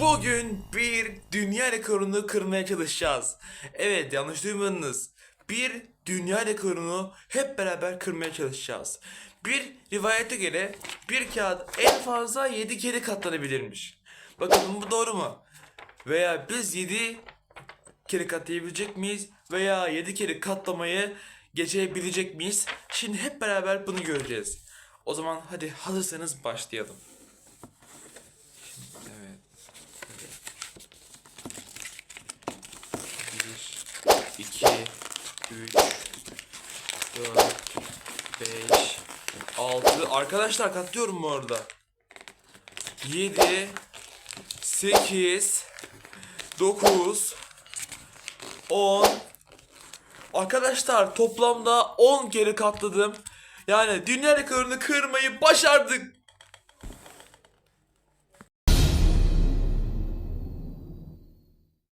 Bugün bir dünya rekorunu kırmaya çalışacağız. Evet yanlış duymadınız. Bir dünya rekorunu hep beraber kırmaya çalışacağız. Bir rivayete göre bir kağıt en fazla 7 kere katlanabilirmiş. Bakalım bu doğru mu? Veya biz 7 kere katlayabilecek miyiz? Veya 7 kere katlamayı geçebilecek miyiz? Şimdi hep beraber bunu göreceğiz. O zaman hadi hazırsanız başlayalım. 2, 3, 4, 5, 6. Arkadaşlar katlıyorum bu arada. 7, 8, 9, 10. Arkadaşlar toplamda 10 kere katladım. Yani dünya rekorunu kırmayı başardık.